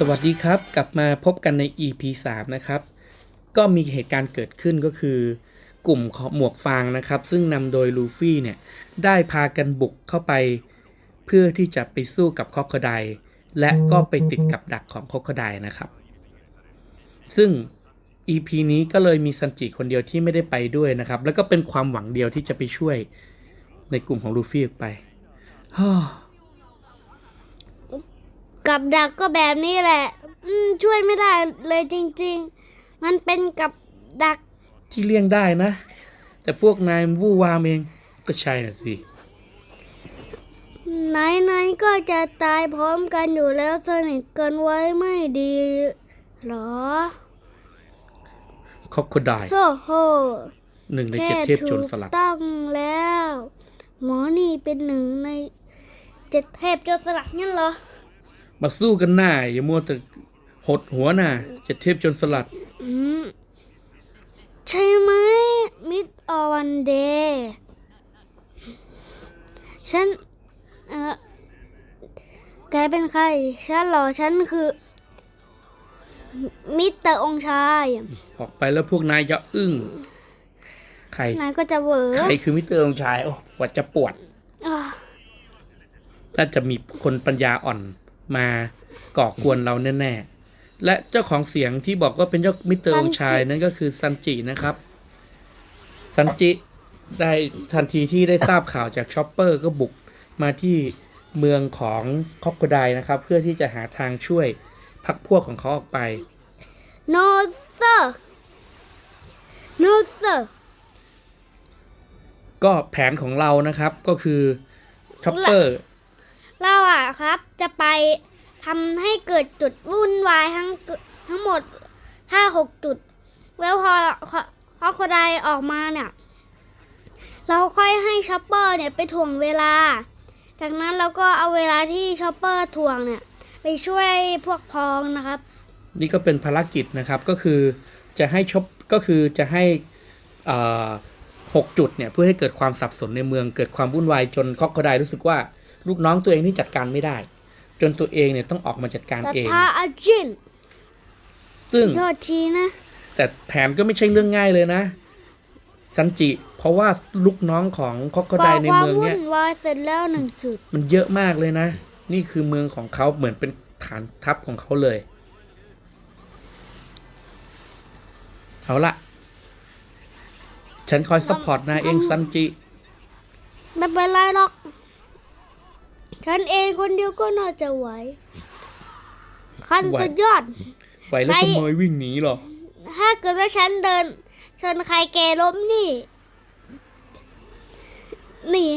สวัสดีครับ กลับมาพบกันใน EP 3 นะครับ ก็มีเหตุการณ์เกิดขึ้นก็คือกลุ่มของหมวกฟางนะครับ ซึ่งนำโดยลูฟี่เนี่ย ได้พากันบุกเข้าไป เพื่อที่จะไปสู้กับคอกคไดและก็ไปติดกับดักของคอกคไดนะครับ ซึ่ง EP นี้ก็เลยมีซันจิคนเดียวที่ไม่ได้ไปด้วยนะครับ แล้วก็เป็นความหวังเดียวที่จะไปช่วยในกลุ่มของลูฟี่ออกไปฮ่า กับดักก็แบบนี้แหละ อืมช่วยไม่ได้เลยจริง ๆ มันเป็นกับดักที่เลี่ยงได้นะ แต่พวกนายวู่วามเองก็ใช่น่ะสิ ไหนๆก็จะตายพร้อมกันอยู่แล้วสนิทกันไว้ไม่ดีเหรอคอกโคไดโอ้โหหนึ่งในแค่เจ็ดเทพโจถูรกสลัดต้องแล้ว หมอนี่เป็นหนึ่งในเจ็ดเทพโจรสลัดงั้นเหรอ มาสู้กันหน้า อย่ามัวแต่หดหัวหน้าเจ็ดเทพโจรสลัด อืมใช่ไหมมิดอวันเดย์ฉันเออแกเป็นใคร ฉันเหรอ ฉันคือ มิสเตอร์องค์ชาย ออกไปแล้วพวกนายจะอึ้ง ใคร นายก็จะเหวอใครคือมิสเตอร์องค์ชาย โอ้ว่าจะปวดอะน่าจะมีคนปัญญาอ่อน มาก่อกวนเราแน่ๆ และเจ้าของเสียงที่บอกว่าเป็นเจ้ามิสเตอร์องค์ชายนั่นก็คือซันจินะครับ ซันจิได้ทันทีที่ได้ทราบข่าวจากชอปเปอร์ก็บุกมาที่เมืองของคอกโคไดนะครับ เพื่อที่จะหาทางช่วยพักพวกของเขาออกไปโนเซอร์โนเซอร์ก็แผนของเรานะครับก็คือชอปเปอร์เราอะ ครับ จะไปทำให้เกิดจุดวุ่นวายทั้งทั้งหมดห้าหกจุด แล้วพอพอคนใดออกมาเนี่ย เราค่อยให้ช็อปเปอร์เนี่ยไปถ่วงเวลา จากนั้นเราก็เอาเวลาที่ช็อปเปอร์ถ่วงเนี่ย ไปช่วยพวกพ้องนะครับ นี่ก็เป็นภารกิจนะครับก็คือจะให้ชบก็คือจะให้หกจุดเนี่ยเพื่อให้เกิดความสับสนในเมืองเกิดความวุ่นวายจนคอกโคไดรู้สึกว่า ลูกน้องตัวเองที่จัดการไม่ได้ จนตัวเองเนี่ยต้องออกมาจัดการแต่เองถ้าอาจินซึ่งโทษทีนะ แต่แผนก็ไม่ใช่เรื่องง่ายเลยนะซันจิ เพราะว่าลูกน้องของคอกโคก่ไดอในความเมืองวุ่เนี่ยนวายเสร็จแล้วหนึ่งจุด มันเยอะมากเลยนะ นี่คือเมืองของเขาเหมือนเป็นฐานทัพของเขาเลย เอาละฉันคอยซัพพอร์ตนายเองซันจิ ไม่เป็นไรหรอก ฉันเองคนเดียวก็น่าจะไหวขั้นไหวสุดยอด ไหวแล้วใครทำไมวิ่งหนีหรอ ถ้าเกิดว่าฉันเดิน ชนใครแกล้มนี่ นี่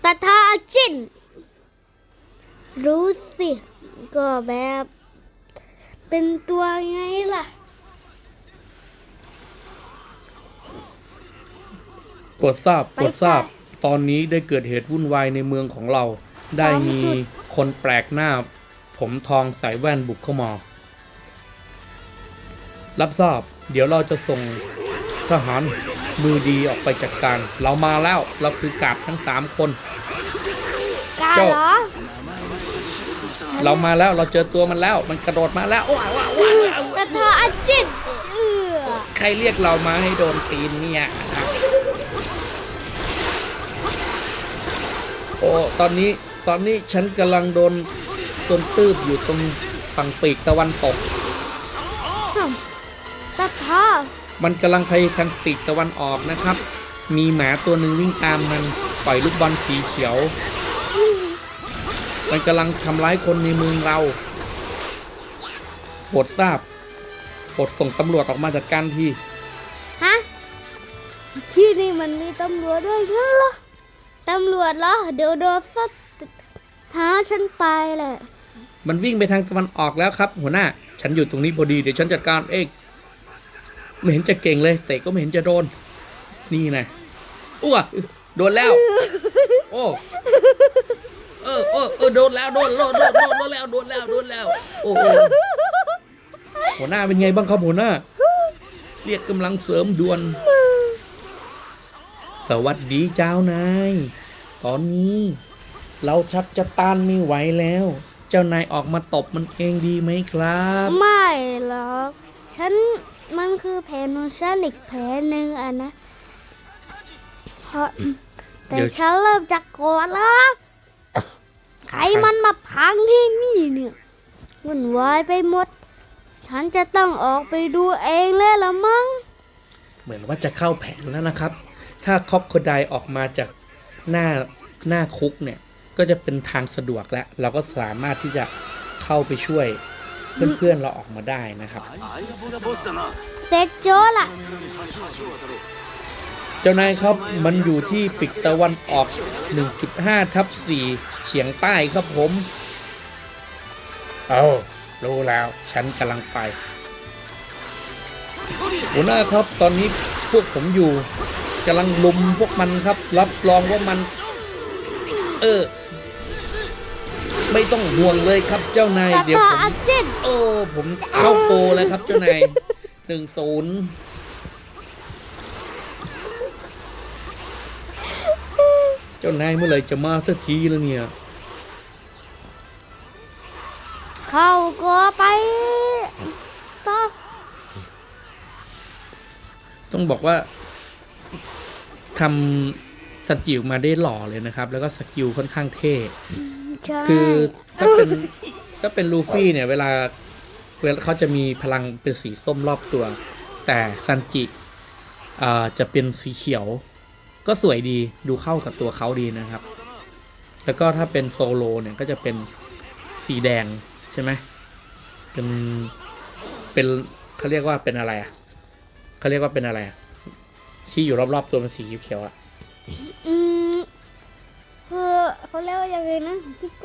แต่ถ้าอาจินรู้สิ ก็แบบ เป็นตัวไงล่ะโปรดทราบไปโปรดทราบค่ะ ตอนนี้ได้เกิดเหตุวุ่นวายในเมืองของเรา ได้มีจุดคนแปลกหน้า ผมทองใส่แว่นบุกเข้ามา รับทราบ เดี๋ยวเราจะส่งทหารมือดีออกไปจัดการ เรามาแล้ว เราคือกาดทั้งสามคนกล้าเจ้าเหรอเรามาแล้ว เราเจอตัวมันแล้ว มันกระโดดมาแล้วว้าวว้าวว้าวแต่ถ้าอาจินเออใครเรียกเรามาให้โดนตีนเนี่ย โอ้ตอนนี้ตอนนี้ฉันกำลังโดนโดนตืบอยู่ตรงฝั่งปีกตะวันตกแต่ถ้ามันกำลังไปทางปีกตะวันออกนะครับ มีหมาตัวหนึ่งวิ่งตามมันปล่อยลูกบอลสีเขียว มันกำลังทำร้ายคนในเมืองเราโปรดทราบโปรดส่งตำรวจออกมาจัดการที ฮะ ที่นี่มันมีตำรวจด้วยงั้นเหรอ ตำรวจเหรอเดี๋ยวโดนสักหาฉันไปแหละมันวิ่งไปทางตะวันออกแล้วครับ หัวหน้า ฉันอยู่ตรงนี้พอดีเดี๋ยวฉันจัดการเองไม่เห็นจะเก่งเลยแต่ก็ไม่เห็นจะโดน นี่นะอ้วโดนแล้ว โอ้เออเออเออโดนแล้วโดนโดนโดนโดนแล้วโดนแล้วโดนแล้ว โอ้หหัวหน้าเป็นไงบ้างครับหัวหน้า เรียกกำลังเสริมด่วน สวัสดีเจ้านาย ตอนนี้ เราชักจะต้านไม่ไหวแล้ว เจ้านายออกมาตบมันเองดีไหมครับ ไม่หรอก ฉันมันคือแผนของฉันอีกแผนหนึ่งอะนะเพราะแต่เดี๋ยว ฉันเริ่มจะโกรธแล้วใครมันมาพังที่นี่เนี่ยวุ่นวายไปหมด ฉันจะต้องออกไปดูเองเลยละมั้ง เหมือนว่าจะเข้าแผนแล้วนะครับ ถ้าคอกโคไดออกมาจากหน้าหน้าคุกเนี่ยก็จะเป็นทางสะดวกแล้ว เราก็สามารถที่จะเข้าไปช่วยเพื่อนๆเราออกมาได้นะครับเซจโจละเจ้านายครับมันอยู่ที่ปิกตะวันออก 1.5 ทับ 4 เฉียงใต้ครับผม เอารู้แล้ว ฉันกำลังไปหัวหน้าครับตอนนี้พวกผมอยู่ กำลังลุมพวกมันครับ รับรองว่ามัน เออ ไม่ต้องห่วงเลยครับเจ้านายตาเดี๋ยวตาผมอาจินโอ้ผมเข้าโปรแล้วครับเจ้านายหนึ่งศูนย์เจ้านายเมื่อไหร่จะมาสักทีแล้วเนี่ย เข้าก็ไปต่อต้องบอกว่า ทำสกิลมาได้หล่อเลยนะครับ แล้วก็สกิลค่อนข้างเท่ใช่คือถ้าเป็นถ้าเป็นลูฟี่เนี่ย เวลาเวลาเขาจะมีพลังเป็นสีส้มรอบตัว แต่ซันจิอ่าจะเป็นสีเขียว ก็สวยดีดูเข้ากับตัวเขาดีนะครับ แล้วก็ถ้าเป็นโซโลเนี่ยก็จะเป็นสีแดงใช่ไหมเป็นเป็นเขาเรียกว่าเป็นอะไรอะเขาเรียกว่าเป็นอะไรอะ ที่อยู่รอบๆตัวเป็นสีเขียวๆอะอืมคือเขาเรียกว่ายังไงนะพี่ก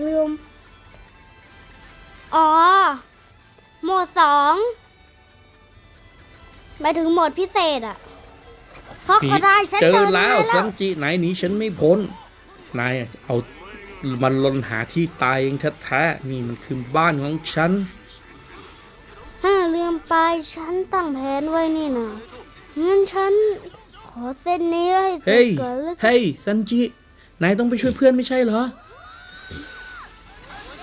ลืม อ๋อโหมดสองหมายถึงโหมดพิเศษอะเพราะเขาได้ฉันเจอเจอแล้วแล้ซัวนจิไหนหนีฉันไม่พ้น นายเอามันลนหาที่ตายเองแท้ๆนี่มันคือบ้านของฉันถ้าลืมไปฉันตั้งแผนไว้นี่นะ งั้นฉันขอเส้นนี้ให้เสร็เฮ้จยก่อนแล้วเฮ้ยซันจินายต้องไปช่วยเพื่อนไม่ใช่เหรอ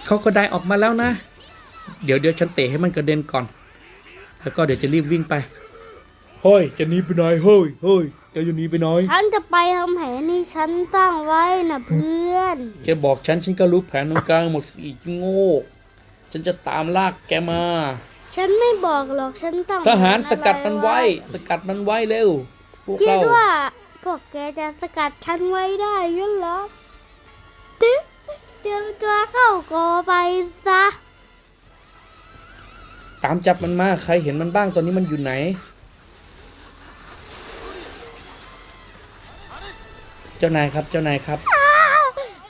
เขาก็ได้ออกมาแล้วนะ เดี๋ยวเดี๋ยวฉันเตะให้มันกระเด็นก่อน แล้วก็เดี๋ยวจะรีบวิ่งไปเฮ้ยจะหนีไปไหนเฮ้ยเฮ้ยจะอยู่หนีไปไหนฉันจะไปทำแผนที่ฉันตั้งไว้นะเพื่อนแกบอกฉันฉันก็รู้แผนของกลางหมดอีกโง่ฉันจะตามลากแกมา ฉันไม่บอกหรอกฉันตั้งทหารแผสกัดมันไว้ สกัดมันไว้เร็วพวกคิดเราว่าพวกแกจะสกัดฉันไว้ได้ยันเหรอตึ๊บเตรียมตัวเข้าโกอไปซะ ตามจับมันมาใครเห็นมันบ้างตอนนี้มันอยู่ไหน เจ้านายครับเจ้านายครับ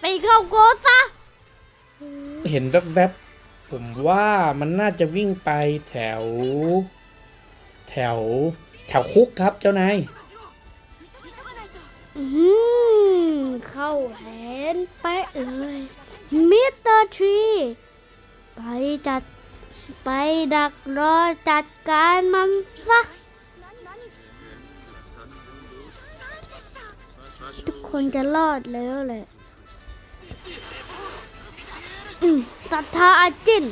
ไปเข้าโกอซะ เห็นแวบๆ ผมว่ามันน่าจะวิ่งไปแถว แถว แถวคุกครับเจ้านายอื้อหือเข้าแผนเป๊ะเลยมิสเตอร์ทรีไปจัด ไปดักรอจัดการมันซะทุกคนจะรอดแล้วแหละ ศรัทธาอาจิน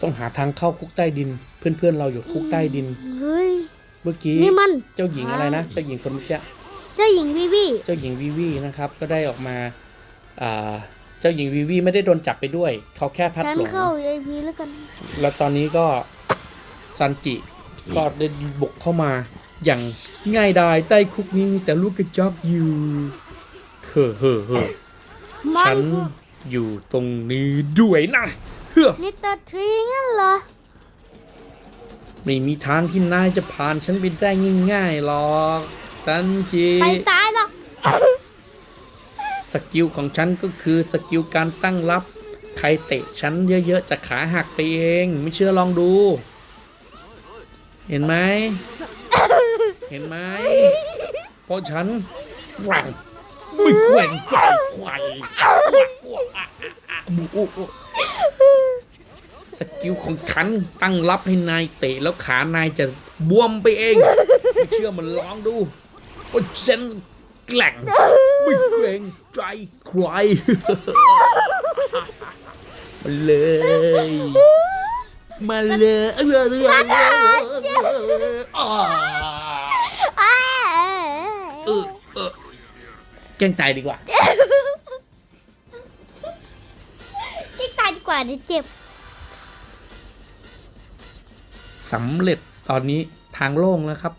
ต้องหาทางเข้าคุกใต้ดิน เพื่อนๆเราอยู่คุกใต้ดิน เฮ้ย เมื่อกี้นี่มันเจ้าหญิงอะไรนะ เจ้าหญิงคนเมื่อกี้เจ้าหญิงวิวีเจ้าหญิงวีวีนะครับ ก็ได้ออกมาอ่าเจ้าหญิงวีวีไม่ได้โดนจับไปด้วย เขาแค่พัดฉันหลงเข้า VIP แล้วกัน แล้วตอนนี้ก็ซันจิ ก็ได้บุกเข้ามา อย่างง่ายดายใต้คุกนี้มีแต่ลูกกระจอกอยู่เฮ้อเฮ้อเฮ้อมัฉันนอยู่ตรงนี้ด้วยนะเฮ้อมิสเตอร์ทรีงั้นเหรอไม่มีทางที่นายจะผ่านฉันไปได้ง่ายๆหรอกซันจิไปตายหรอกสกิลของฉันก็คือสกิลการตั้งรับ ใครเตะฉันเยอะๆจะขาหักไปเอง ไม่เชื่อลองดู เห็นไหม เห็นไหมเพราะฉันแกร่งไม่แกว่งใจใครสกิลของฉันตั้งรับให้นายเตะแล้วขานายจะบวมไปเอง ไม่เชื่อมันลองดูว่าฉันแกล่งไม่เกรงใจใครมาเลย มาเลยเออเออเออเอออ้าเออเออแกล้งตายดีกว่าที่ตายดีกว่าเดี๋ยวเจ็บสำเร็จตอนนี้ทางโล่งแล้วครับ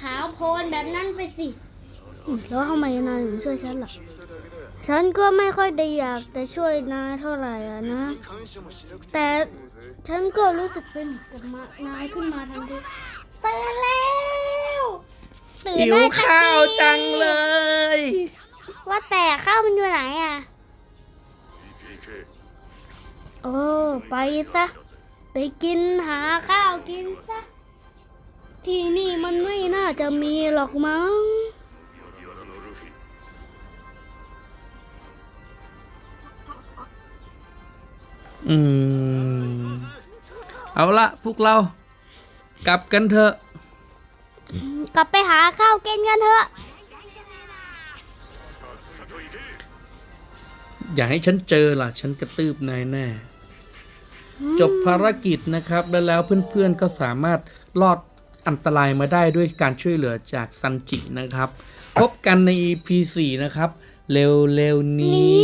ขาวโพนแบบนั้นไปสิ แล้วทำไมนายถึงช่วยฉันล่ะ ฉันก็ไม่ค่อยได้อยากจะช่วยนายเท่าไหร่อะนะ แต่ฉันก็รู้สึกเป็นกับมานายขึ้นมาทันทีตื่นแล้วตื่นหิวได้สักข้าวจังเลย ว่าแต่ข้าวมันอยู่ไหนอะโอ้ไปซะ ไปกินหาข้าวกินซะ ที่นี่มันไม่น่าจะมีหรอกมั้ง อืม เอาละพวกเรา กลับกันเถอะ กลับไปหาข้าวกินกันเถอะ อย่าให้ฉันเจอล่ะ ฉันกระตืบนายแน่จบภารกิจนะครับ แล้วแล้วเพื่อนๆก็สามารถรอด อันตรายมาได้ด้วยการช่วยเหลือจากซันจินะครับ พบกันใน EP 4 นะครับ เร็วๆนี้